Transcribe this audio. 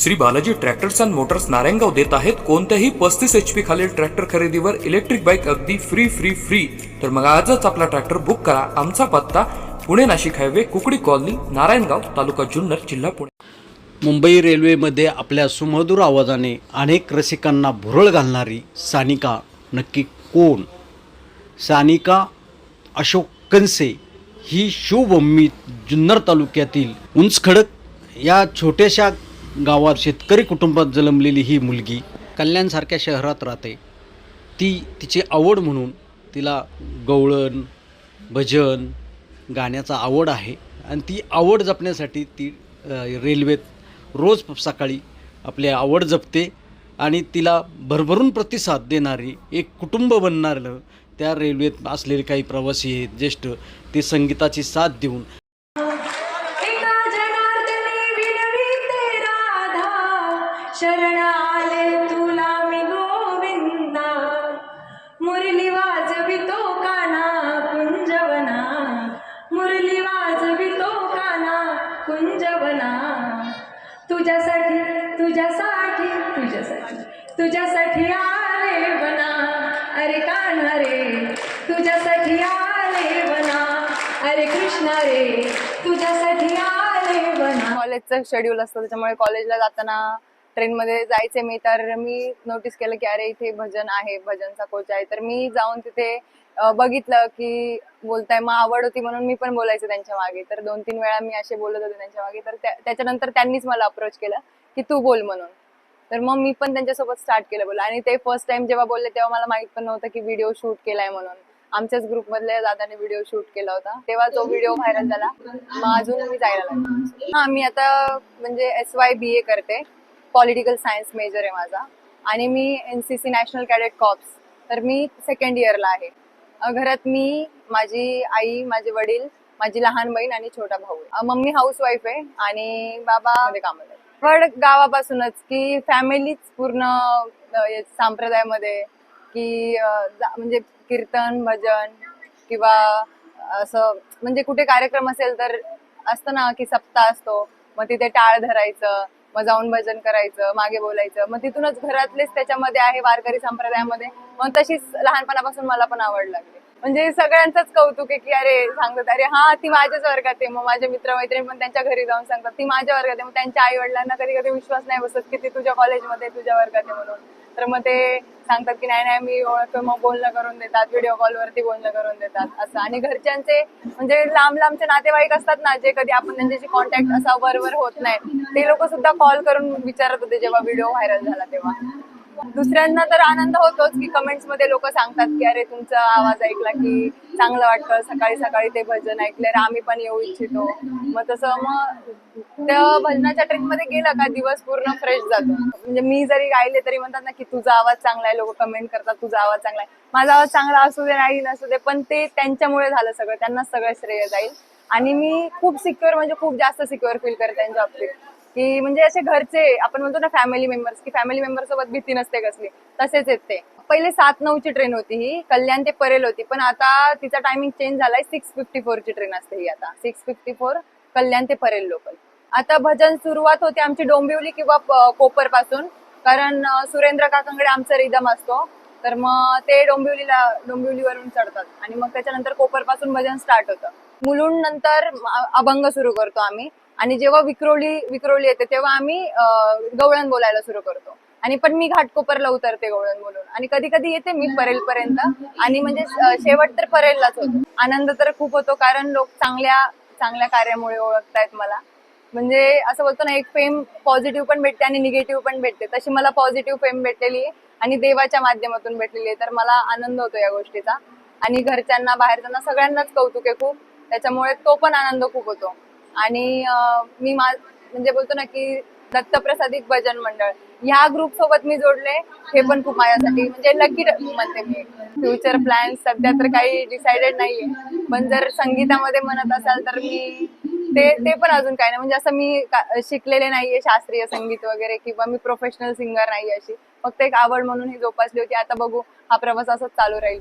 Shri Balaji tractors and motors Narayangaon देत आहेत. कोणत्याही पस्तीस एच पी खालील ट्रॅक्टर खरेदीवर इलेक्ट्रिक बाईक अगदी फ्री फ्री फ्री तर मग आजच आपला ट्रॅक्टर बुक करा. आमचा पत्ता पुणे नाशिक हायवे कुकडी कॉलनी नारायणगाव तालुका जुन्नर जिल्हा पुणे. मुंबई रेल्वेमध्ये आपल्या सुमधुर आवाजाने अनेक रसिकांना भुरळ घालणारी सानिका नक्की कोण? सानिका अशोक कनसे ही शिवभूमी जुन्नर तालुक्यातील उंचखडक या छोट्याशा गावात शेतकरी कुटुंबात जन्मलेली ही मुलगी कल्याणसारख्या शहरात राहते. ती तिची आवड म्हणून तिला गवळण भजन गाण्याचा आवड आहे आणि ती आवड जपण्यासाठी ती रेल्वेत रोज सकाळी आपली आवड जपते आणि तिला भरभरून प्रतिसाद देणारी एक कुटुंब बनणारं त्या रेल्वेत असलेले काही प्रवासी आहेत ज्येष्ठ ते संगीताची साथ देऊन राधा शरण आले तुला मी गोविंदा. मुरली वाजवितो काना कुंजवना. मुरली वाजवितो काना कुंजवना. तुझ्यासाठी तुझ्यासाठी तुझ्यासाठी तुझ्यासाठी आले बना. अरे कान्हा रे तुझ्यासाठी आले बना. अरे कृष्णा रे तुझ्यासाठी आले बना. कॉलेजचं शेड्यूल असतं त्याच्यामुळे कॉलेजला जाताना ट्रेनमध्ये जायचे मी तर मी नोटीस केलं की अरे इथे भजन आहे भजनचा कोच आहे. तर मी जाऊन तिथे बघितलं की बोलताय मग आवड होती म्हणून मी पण बोलायचे त्यांच्या मागे. तर दोन तीन वेळा मी असे बोलत होते त्यांच्या मागे. तर त्याच्यानंतर त्यांनीच मला अप्रोच केलं की तू बोल म्हणून. तर मग मी पण त्यांच्यासोबत स्टार्ट केलं बोला आणि ते फर्स्ट टाइम जेव्हा बोलले तेव्हा मला माहीत पण नव्हतं की व्हिडिओ शूट केलाय म्हणून. आमच्याच ग्रुप मधल्या दादाने व्हिडिओ शूट केला होता. तेव्हा तो व्हिडिओ व्हायरल झाला. मग अजून मी जायला लागलो. हा मी आता म्हणजे एस वाय बी ए करते. पॉलिटिकल सायन्स मेजर आहे माझा. आणि मी N C C national cadet corps तर मी सेकंड इयरला आहे. घरात मी माझी आई माझे वडील माझी लहान बहीण आणि छोटा भाऊ आहे. मम्मी हाऊस वाईफ आहे आणि बाबा मध्ये कामाला पण गावापासूनच की फॅमिलीच पूर्ण संप्रदायामध्ये की म्हणजे कीर्तन भजन किंवा असं म्हणजे कुठे कार्यक्रम असेल तर असतं ना की सप्ताह असतो मग तिथे टाळ धरायचं मग जाऊन भजन करायचं मागे बोलायचं. मग तिथूनच घरातलेच त्याच्यामध्ये आहे वारकरी संप्रदायामध्ये. मग तशीच लहानपणापासून मला पण आवड लागली. म्हणजे सगळ्यांचंच कौतुक आहे की अरे सांगतात अरे हा ती माझ्याच वर्गात आहे. मग माझे मित्रमैत्रिणी पण त्यांच्या घरी जाऊन सांगतात ती माझ्या वर्गात आहे. मग त्यांच्या आई वडिलांना कधी कधी विश्वास नाही बसत की ती तुझ्या कॉलेजमध्ये तुझ्या वर्गात आहे म्हणून. तर मग ते सांगतात की नाही नाही मी ओळखतो मग बोलणं करून देतात व्हिडिओ कॉलवरती बोलणं करून देतात असं. आणि घरच्यांचे म्हणजे लांब लांबचे नातेवाईक असतात ना जे कधी आपण त्यांच्याशी कॉन्टॅक्ट असा वरवर होत नाही ते लोक सुद्धा कॉल करून विचारत होते जेव्हा व्हिडिओ व्हायरल झाला तेव्हा. दुसऱ्यांना तर आनंद होतोच की कमेंट्समध्ये लोक सांगतात की अरे तुमचा आवाज ऐकला की चांगलं वाटतं. सकाळी सकाळी ते भजन ऐकल्यावर आम्ही पण येऊ इच्छितो. मग तसं मग त्या भजनाच्या ट्रेन मध्ये गेलं का दिवस पूर्ण फ्रेश जातो. म्हणजे मी जरी गायले तरी म्हणतात ना की तुझा आवाज चांगला आहे. लोक कमेंट करतात तुझा आवाज चांगला आहे. माझा आवाज चांगला असू दे नाही नसू दे पण ते त्यांच्यामुळे झालं सगळं. त्यांनाच सगळं श्रेय जाईल. आणि मी खूप सिक्युअर म्हणजे खूप जास्त सिक्युअर फील करते त्यांच्या बाबतीत. की म्हणजे असे घरचे आपण म्हणतो ना फॅमिली मेंबर्स की फॅमिली मेंबर सोबत भीती नसते कसली. तसेच आहेत ते. पहिले सात नऊ ची ट्रेन होती ही कल्याण ते परेल होती पण आता तिचा टायमिंग चेंज झालाय सिक्स फिफ्टी फोर ची ट्रेन असते ही आता. सिक्स फिफ्टी फोर कल्याण ते परेल लोकल. आता भजन सुरुवात होते आमची डोंबिवली किंवा कोपरपासून कारण सुरेंद्र काकांकडे आमचा रिदम असतो. तर मग ते डोंबिवलीला डोंबिवलीवरून चढतात. आणि मग त्याच्यानंतर कोपरपासून भजन स्टार्ट होतं. मुलुंड नंतर अभंग सुरू करतो आम्ही. आणि जेव्हा विक्रोली विक्रोली येते तेव्हा आम्ही गवळण बोलायला सुरू करतो. आणि पण मी घाटकोपरला उतरते गवळण बोलून. आणि कधी कधी येते मी परेल पर्यंत आणि म्हणजे शेवट तर परेललाच होतो. आनंद तर खूप होतो कारण लोक चांगल्या चांगल्या कार्यामुळे ओळखतायत मला. म्हणजे असं बोलतो ना एक फेम पॉझिटिव्ह पण भेटते आणि निगेटिव्ह पण भेटते. तशी मला पॉझिटिव्ह फेम भेटलेली आहे आणि देवाच्या माध्यमातून भेटलेली आहे. तर मला आनंद होतो या गोष्टीचा. आणि घरच्यांना बाहेरच्यांना सगळ्यांनाच कौतुक आहे खूप. त्याच्यामुळे तो पण आनंद खूप होतो. आणि मी मा म्हणजे बोलतो ना की दत्तप्रसादिक भजन मंडळ. ह्या ग्रुप सोबत मी जोडले हे पण खूप माझ्यासाठी म्हणजे लकी म्हणते मी. फ्युचर प्लॅन सध्या तर काही डिसाइडेड नाहीये. पण जर संगीतामध्ये म्हणत असाल तर मी ते ते पण अजून काही नाही. म्हणजे असं मी शिकलेले नाहीये शास्त्रीय संगीत वगैरे किंवा मी प्रोफेशनल सिंगर नाही अशी. फक्त एक आवड म्हणून ही जोपासली होती. आता बघू हा प्रवास असाच चालू राहील.